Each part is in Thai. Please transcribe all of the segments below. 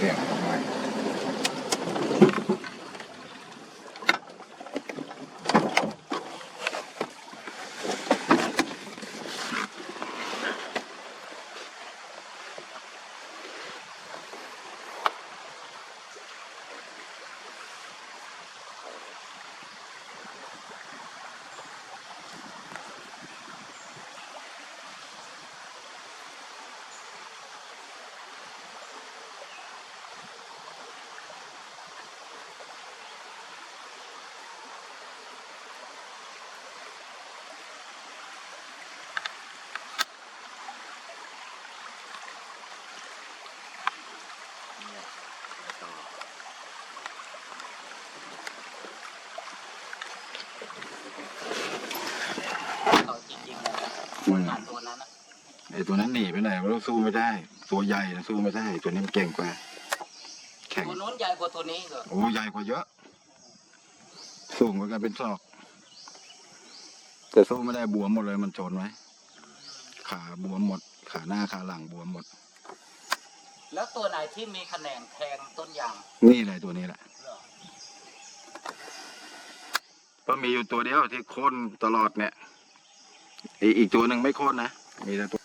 เสียงทำไม ต่อจริงๆเลยนะ อืมงานตัวนั้นนะไอตัวนั้นหนีไปไหนมันสู้ไม่ได้ ตัวใหญ่นะสู้ไม่ได้ ตัวนี้มันเก่งกว่า แข็ง ตัวนู้นใหญ่กว่าตัวนี้เหรอโอ้ใหญ่กว่าเยอะ สูงกว่ากันเป็นศอก แต่สู้ไม่ได้บวมหมดเลยมันชนไว้ ขาบวมหมด ขาหน้าขาหลังบวมหมด แล้วตัวไหนที่มีแขนงแทงต้นยางนี่แหละตัวนี้แหละ เหรอก็มีอยู่ตัวเดียวที่โค่นตลอดเนี่ย อีกอีกตัวหนึ่งไม่โค่นนะ มีแต่ตัว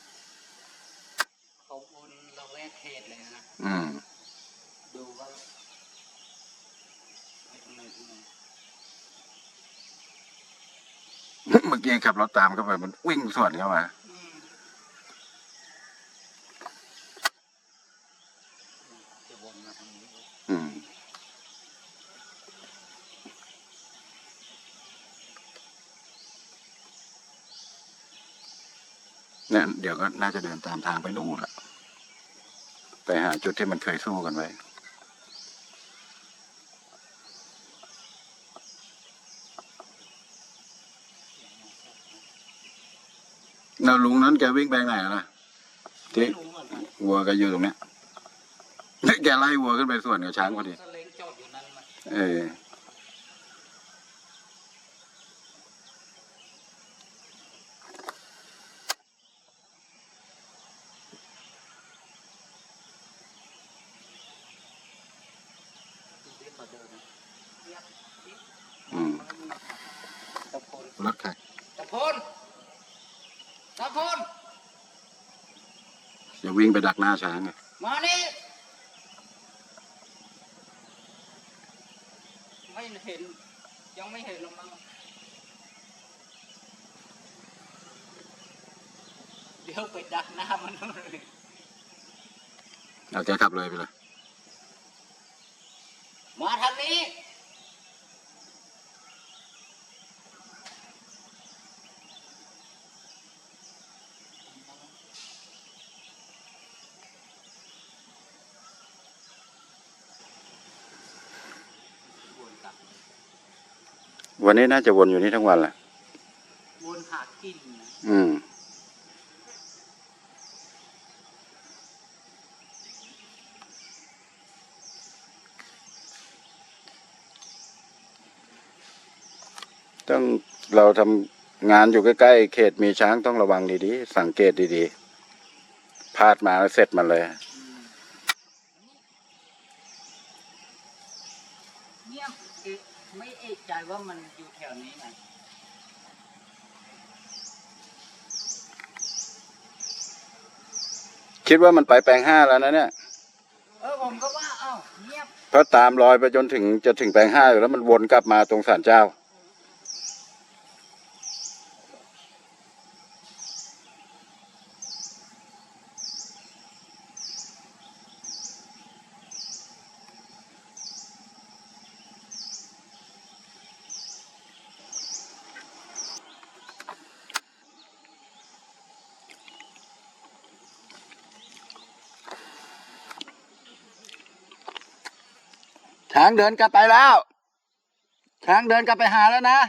เขาอุนเราแวกเขตเลยนะอืมดูว่าไปตรงไหนตรงไหนเมื่อกี้ขับรถตามเข้าไปมันวิ่งสวนเข้ามา อืมจะวนมาทางนี้ อืม เนี่ยเดี๋ยวก็น่าจะเดินตามทางไปนู่นแหละไปหาจุดที่มันเคยสู้กันไว้ แล้วลุงนั้นแกวิ่งไปไหนล่ะที่ไม่รู้เหมือนกันวัวก็อยู่ตรงเนี้ยแกไล่วัวขึ้นไปส่วนกับช้างพอดีสเล้งจอดอยู่นั่นมา เออดูที่เขาเดินนะเงียบกิ๊บอืมตะโพนรถใครตะโพนตะโพนจะวิ่งไปดักหน้าช้างไงมานี่ไม่เห็น ยังไม่เห็นหรอกมั้งเดี๋ยวไปดักหน้ามันนู่นเลยเอาแกขับเลยไปเลยมาทาง นี้วนกลับวันนี้น่าจะวนอยู่นี่ทั้งวันแหละวนหากินนะอืม ต้องเราทำงานอยู่ใกล้ๆเขตมีช้างต้องระวังดีๆ สังเกตดีๆพลาดมาแล้วเสร็จมันเลยเนี่ยคือไม่เอกใจว่ามันอยู่แถวนี้ไงคิดว่ามันไปแปลงห้าแล้วนะเนี่ย เออผมก็ว่าเอ้าเงียบเพราะตามรอยไปจนถึงจะถึงแปลงห้าอยู่แล้วมันวนกลับมาตรงศาลเจ้า ช้างเดินกลับไปแล้ว ช้างเดินกลับไปหาแล้วนะ